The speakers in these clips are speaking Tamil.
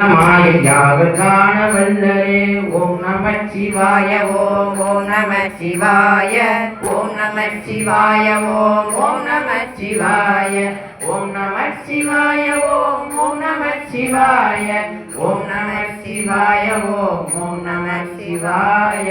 மாயம் வல்லரே ஓம் நம சிவாய ஓம் ஓம் நம சிவாய ஓம் நம சிவாய ஓம் ஓம் நம சிவாய. ஓம் நம சிவாய ஓம் ஓம் நம சிவாய. ஓம் நம சிவாய ஓம் ஓம் நம சிவாய.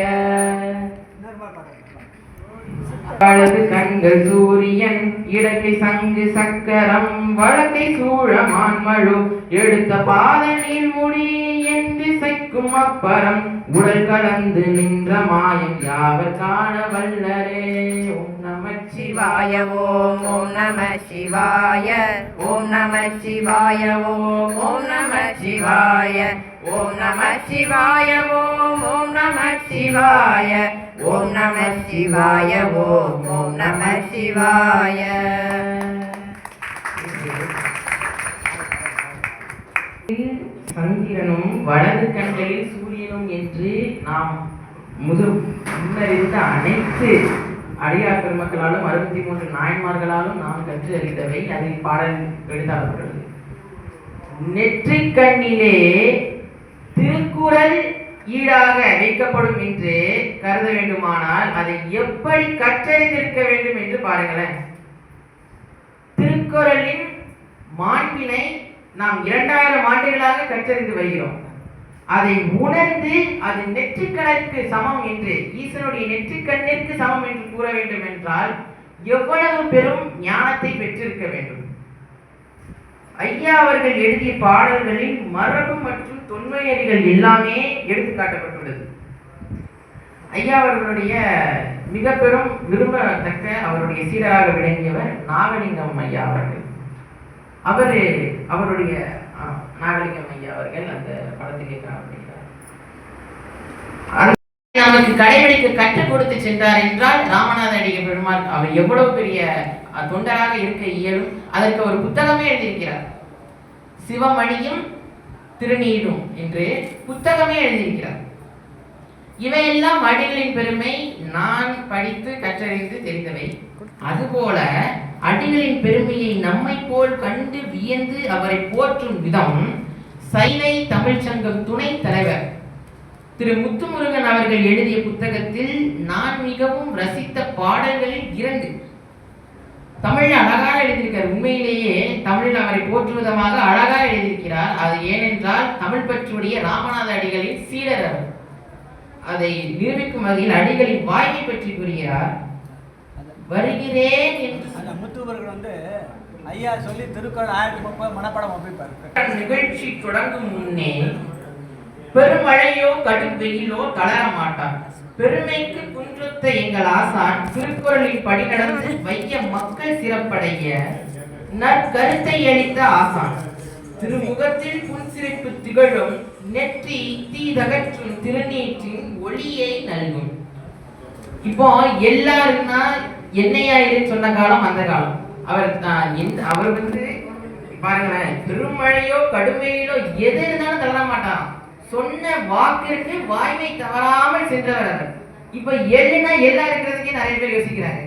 அழகு கண்கள் சூரியன் இடக்கை சங்கு சக்கரம் வழக்கை சூழ மான்மழு எடுத்த பாதனில் முடி என் திசைக்கும் அப்பறம். உடல் கடந்து நின்ற மாயம் யாவர் காண வல்லரே? ஓம் நம சிவாய ஓம் ஓம் நம சிவாய. ஓம் நம சிவாய ஓம் ஓம் நம சிவாய. ஓம் நம சிவாய ஓம் ஓம் சிவாய ஓம் நம சிவாய ஓம் ஓம் நம சிவாய. சந்திரனும் வலது கண்களில் சூரியனும் என்று நாம் முது முன்னறிந்த அனைத்து அடியார் பெருமக்களாலும் அறுபத்தி மூன்று நாயன்மார்களாலும் நாம் கற்று அறிந்தவை. அதில் பாடல் எழுதாளர்கள் நெற்றிக் கண்ணிலே திருக்குறள் ஈடாக வைக்கப்படும் என்று கருத வேண்டுமானால் அதை எப்படி கற்றறிந்திருக்க வேண்டும் என்று பாருங்களேன். திருக்குறளின் மாண்பினை நாம் இரண்டாயிரம் ஆண்டுகளாக கற்றறிந்து வருகிறோம். அதை உணர்ந்து அது நெற்றிக்கணக்கு சமம் என்று ஈசனுடைய நெற்றிக்கண்ணிற்கு சமம் என்று கூற வேண்டும் என்றால் எவ்வளவு பெரும் ஞானத்தை பெற்றிருக்க வேண்டும்? ஐயா அவர்கள் எழுதிய பாடல்களின் மரபு மற்றும் தொன்மையறிகள் எல்லாமே எடுத்து காட்டப்பட்டுள்ளது. ஐயா அவர்களுடைய மிக பெரும் விரும்பத்தக்க அவருடைய சீடராக விளங்கியவர் நாகலிங்கம் ஐயா அவர்கள். அவர் அவருடைய நாகலிங்கம் ஐயா அவர்கள் அந்த படத்திலே காணப்படுகிறார் நமக்கு கடைபிடிக்க கற்றுக் கொடுத்து சென்றார் என்றால் ராமநாத அடிக பெருமாள் அவர் எவ்வளவு பெரிய தொண்டராக இருக்க இயலும். அதற்கு ஒரு புத்தகமே எழுதியிருக்கிறார். சிவமணியும் திருநீரும் என்று புத்தகமே எழுதியிருக்கிறார். இவையெல்லாம் அடிகளின் பெருமை நான் படித்து கற்றறிந்து தெரிந்தவை. அதுபோல அடிகளின் பெருமையை நம்மை போல் கண்டு வியந்து அவரை போற்றும் விதம் சைலை தமிழ்ச்சங்கம் துணை துணைத் தலைவர் திரு முத்துமுருகன் அவர்கள் எழுதிய புத்தகத்தில் நான் மிகவும் ரசித்த பாடல்களில் இரண்டு. தமிழ்ல அழகாக எழுதியிருக்கார். உண்மையிலேயே தமிழில் அவரை போற்றும் விதமாக அழகாக எழுதியிருக்கிறார். அது ஏனென்றால் தமிழ் பற்றுடைய ராமநாத அடிகளின் சீடர் அவர். அதை நிரூபிக்கும் வகையில் அடிகளின் வாய்மை பற்றி கூறுகிறார். வருகிறேன் என்று முத்துவர்கள் வந்து ஐயா சொல்லி திருக்குறள் ஆயிரத்தி முப்பது மனப்படம் நிகழ்ச்சி தொடங்கும் முன்னே பெருமழையோ கடும் வெயிலோ தளர மாட்டார் பெருமைக்கு குன்றொத்த எங்கள் ஆசான் திருக்குறளின் படி நடந்து வைய மக்கள் சிறப்படைய நற்கருத்தை அளித்த ஆசான். திருமுகத்தில் புன்சிரிப்பு திகழும் நெற்றி தீதகற்றும் திருநீற்றின் ஒளியை நல்கும். இப்போ எல்லாருன்னா என்னையா சொன்ன காலம் அந்த காலம். அவர் தான் அவர் வந்து பாருங்களேன் பெருமழையோ கடுமையிலோ எது இருந்தாலும் தள்ள மாட்டான் சொன்ன வாக்கிற்கு வாய்மை தவறாமல் சென்றவர் அவர். இப்போ எள்ளுனா எல்லா இருக்கிறதுக்கே நிறைய பேர் யோசிக்கிறாங்க.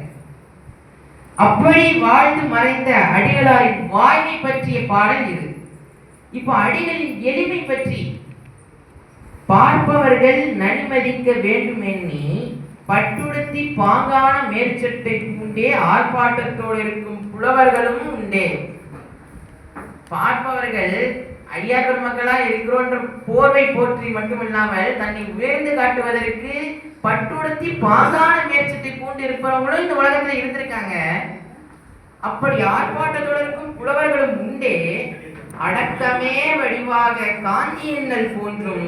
அப்படி வாழ்ந்து மறைந்த அடிகளாரின் வாய்மை பற்றிய பாடல் இது. இப்போ அடிகளின் எளிமை பற்றி பார்ப்பவர்கள் நன்மதிக்க வேண்டும் எண்ணி பட்டுடுத்தி பாங்கான மேற்சட்டை பூண்டே ஆர்ப்பாட்டத்தோடு இருக்கும் புலவர்களும் உண்டே. பார்ப்பவர்கள் அடியார் மக்களா இருக்கிறோன்ற போர்வை போற்றி மட்டுமில்லாமல் தன்னை உயர்ந்து காட்டுவதற்கு பட்டுடுத்தி பாங்கான மேற்சட்டை பூண்டு இருப்பவங்களும் இந்த உலகத்துல இருந்திருக்காங்க. அப்படி ஆர்ப்பாட்டத்தோடு புலவர்களும் உண்டே. அடக்கமே வடிவாக காந்தியங்கள் எண்ணல் போன்றும்